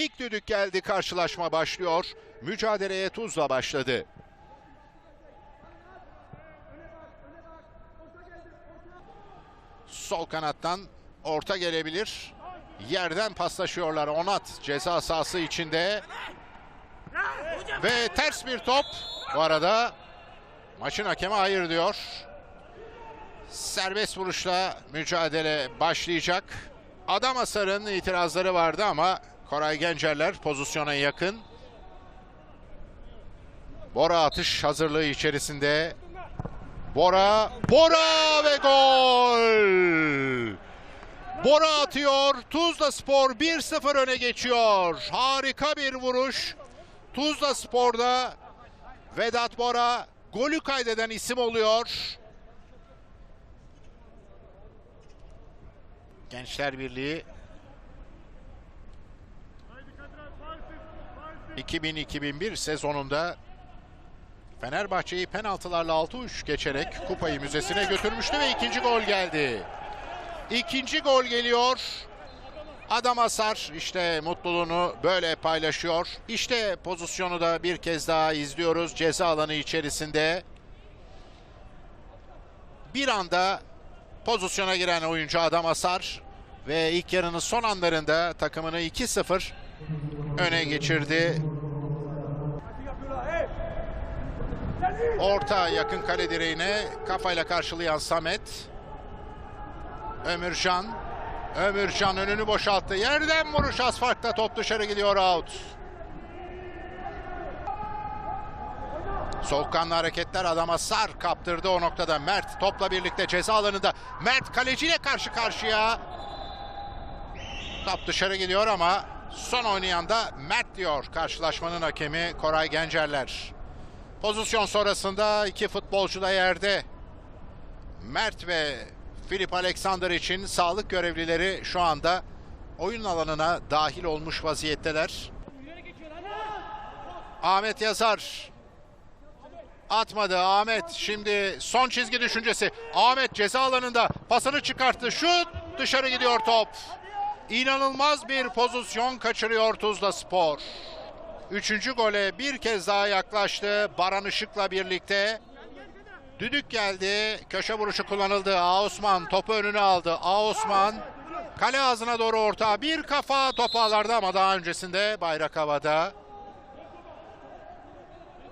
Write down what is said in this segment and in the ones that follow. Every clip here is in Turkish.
İlk düdük geldi karşılaşma başlıyor. Mücadeleye Tuzla başladı. Sol kanattan orta gelebilir. Yerden paslaşıyorlar. Onat ceza sahası içinde. Ve ters bir top. Bu arada maçın hakemi hayır diyor. Serbest vuruşla mücadele başlayacak. Adam Asar'ın itirazları vardı ama Koray Gencerler pozisyona yakın. Bora atış hazırlığı içerisinde. Bora, Bora ve gol! Bora atıyor. Tuzla Spor 1-0 öne geçiyor. Harika bir vuruş. Tuzla Spor'da Vedat Bora golü kaydeden isim oluyor. Gençler Birliği 2000-2001 sezonunda Fenerbahçe'yi penaltılarla 6-3 geçerek kupayı müzesine götürmüştü ve ikinci gol geldi. İkinci gol geliyor. Adam Asar işte mutluluğunu böyle paylaşıyor. İşte pozisyonu da bir kez daha izliyoruz ceza alanı içerisinde. Bir anda pozisyona giren oyuncu Adam Asar ve ilk yarının son anlarında takımını 2-0 öne geçirdi. Orta yakın kale direğine kafayla karşılayan Samet. Ömürcan. Ömürcan önünü boşalttı. Yerden vuruş asfaltta top dışarı gidiyor out. Soğukkanlı hareketler adama sar kaptırdı o noktada. Mert topla birlikte ceza alanında. Mert kaleciyle karşı karşıya. Top dışarı gidiyor ama son oynayan da Mert diyor karşılaşmanın hakemi Koray Gencerler. Pozisyon sonrasında iki futbolcu da yerde. Mert ve Filip Alexander için sağlık görevlileri şu anda oyun alanına dahil olmuş vaziyetteler. Ahmet Yazar atmadı Ahmet. Şimdi son çizgi düşüncesi. Ahmet ceza alanında pasını çıkarttı. Şut dışarı gidiyor top. İnanılmaz bir pozisyon kaçırıyor Tuzla Spor. Üçüncü gole bir kez daha yaklaştı. Baran Işık'la birlikte. Düdük geldi. Köşe vuruşu kullanıldı. Osman topu önüne aldı. Osman kale ağzına doğru orta. Bir kafa top ağlarda ama daha öncesinde bayrak havada.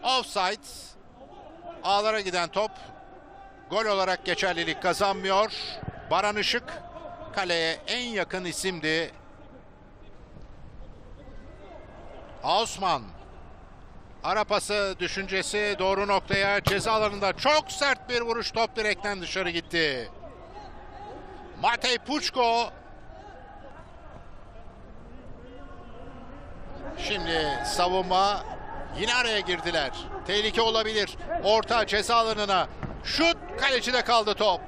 Offside. Ağlara giden top gol olarak geçerlilik kazanmıyor. Baran Işık kaleye en yakın isimdi. Osman Arapası düşüncesi doğru noktaya ceza alanında çok sert bir vuruş top direkten dışarı gitti. Matej Puçko Şimdi savunma yine araya girdiler. Tehlike olabilir. Orta ceza alanına. Şut kalecide kaldı top.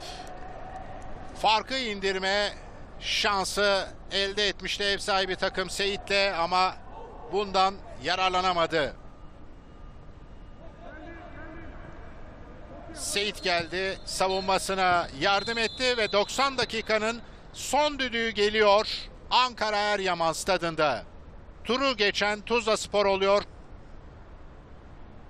Farkı indirme şansı elde etmişti ev sahibi takım Seyit'le ama bundan yararlanamadı. Seyit geldi savunmasına yardım etti ve 90 dakikanın son düdüğü geliyor Ankara Eryaman stadında. Turu geçen Tuzla Spor oluyor.